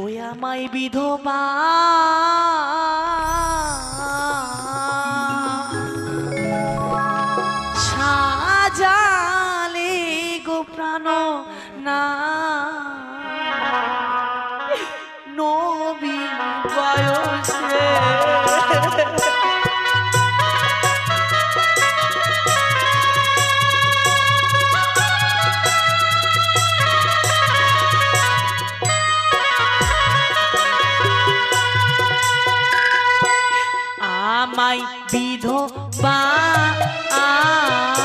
ওই আমায় বিধবা। সাজালে গো প্রাণ না। নবী বয়সে আমায় বিধবা। সাজালে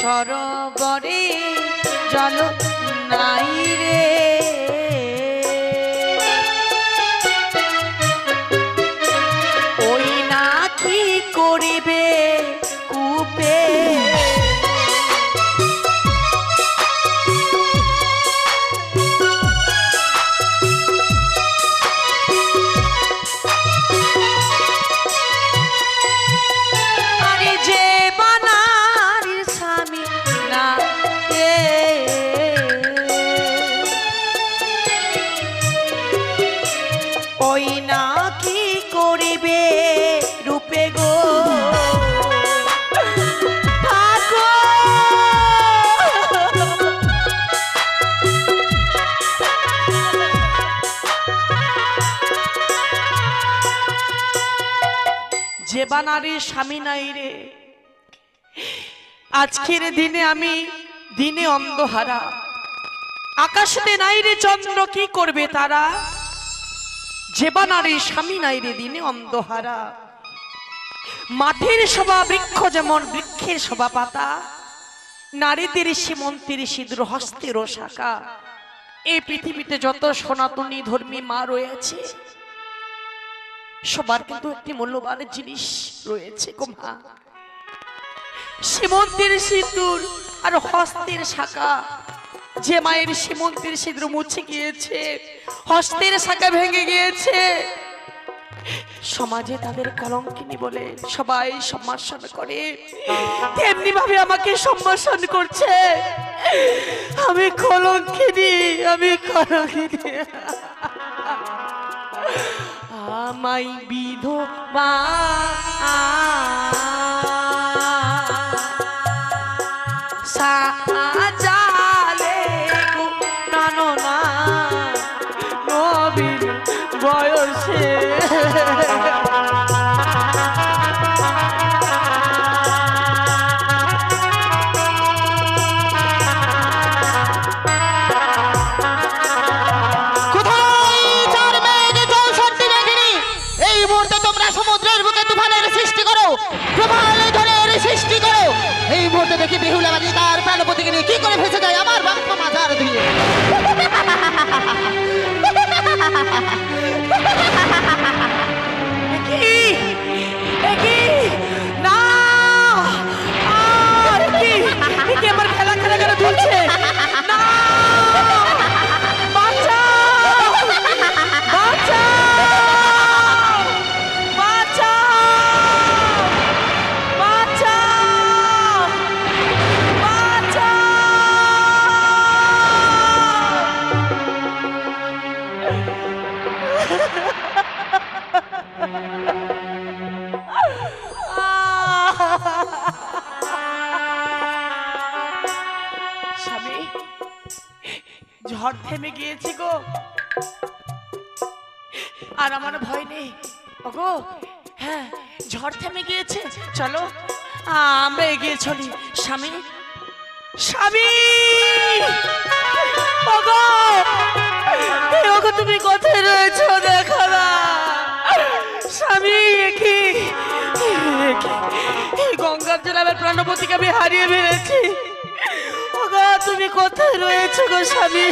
সরোবরে জল নাই রে। যে বানারে স্বামী নাই রে। আজকের দিনে আমি দিনে অন্ধহারা। আকাশে নাই রে চন্দ্র কি করবে তারা? যে বানারে স্বামী নাই রে দিনে অন্ধহারা। মাঠের সভা বৃক্ষ যেমন বৃক্ষের সভা পাতা নারীদের সীমন্তের সিঁদুর হস্তের শাখা। এই পৃথিবীতে যত সনাতনী ধর্মী মা রয়েছে সবার কিন্তু একটি মূল্যবান জিনিস রয়েছে গো মা। সীমন্তের সিঁদুর আর হস্তের শাখা। যে মায়ের সীমন্তের সিঁদুর মুছে গিয়েছে, হস্তের শাখা ভেঙে গিয়েছে। সমাজে তাদের কলঙ্কিনী বলে সবাই সম্ভাষণ করে। তেমনি ভাবে আমাকে সম্ভাষণ করছে। আমি কলঙ্কিনী আমি কলঙ্কিনী আমাই বিধবা সাজালে দেখি বেহুলা বাজি তার প্রাণপতিকে নিয়ে কি করে ভেসে যায় আমার স্বামী, ঝড় থেমে গিয়েছে গো। আর আমার ভয় নেই। ওগো হ্যাঁ ঝড় থেমে গিয়েছে। চলো, আমরা এগিয়ে চলি। স্বামী স্বামী! ওগো! তুমি কোথায় রয়েছো? দেখো স্বামী কি গঙ্গার জন্য আমার আমি হারিয়ে ফেলেছি। ওগা, তুমি কোথায় রয়েছো গো, স্বামী?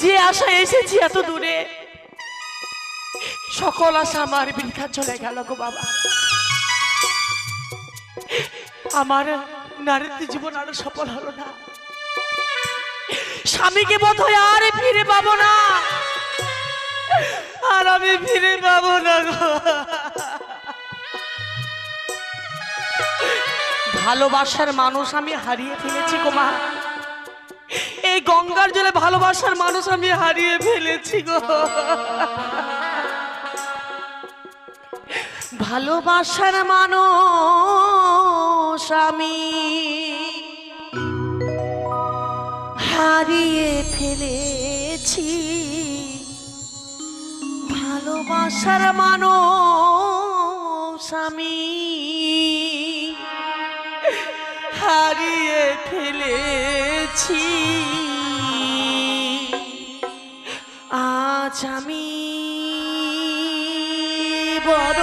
যে আশা এসেছি এত দূরে, সকল আশা আমার বিলখা চলে গেল গো বাবা। আমার নারীত্ব জীবন আরও সফল হলো না। স্বামীকে বোধ হয় আর ফিরে পাবো না। আর আমি ফিরে পাবো না ভালোবাসার মানুষ আমি হারিয়ে ফেলেছি গো মা। এই গঙ্গার জলে ভালোবাসার মানুষ আমি হারিয়ে ফেলেছি গো। ভালোবাসার মানুষ আমি হারিয়ে ফেলেছি। ভালোবাসার মানুষ আমি হারিয়ে ফেলেছি। আজ আমি বড়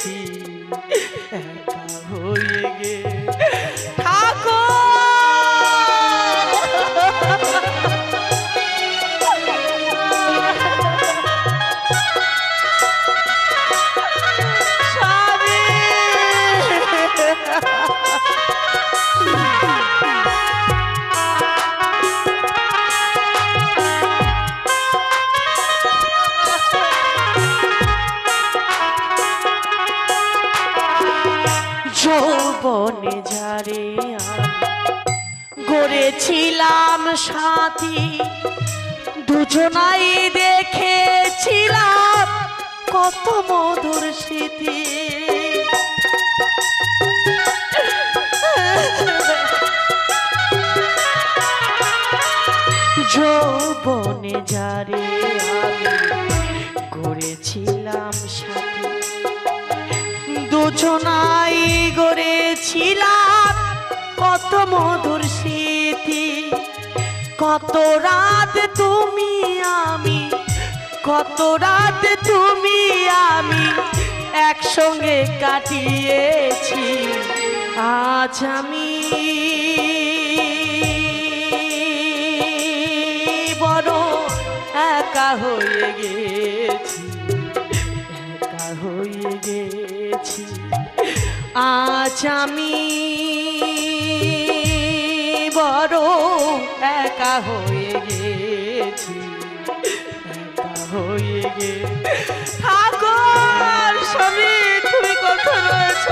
গেছি হয়ে গে যৌবনে যারে গড়েছিলাম সাথী দুজনাই দেখেছিলাম কত মধুর স্মৃতি। যৌবনে যারে আমি। করেছিলাম সাথী দুজনাই গড়েছিলাম কত মধুর স্মৃতি। কত রাত তুমি আমি, কত রাত তুমি আমি একসঙ্গে কাটিয়েছি। আজ আমি বড় একা হয়ে গেছি আজ আমি বড় একা হয়ে গেছি একা হয়ে গে ঠাকুর স্বামী তুমি কথা রয়েছ?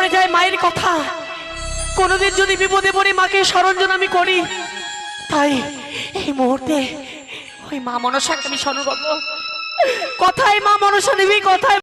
পড়ে যায় মায়ের কথা। কোনোদিন যদি বিপদে পড়ে মাকে স্মরণ আমি করি। তাই এই মুহূর্তে ওই মা মনসাকে আমি স্মরণ করব। কথায় মা মনসা নিবি, কথায়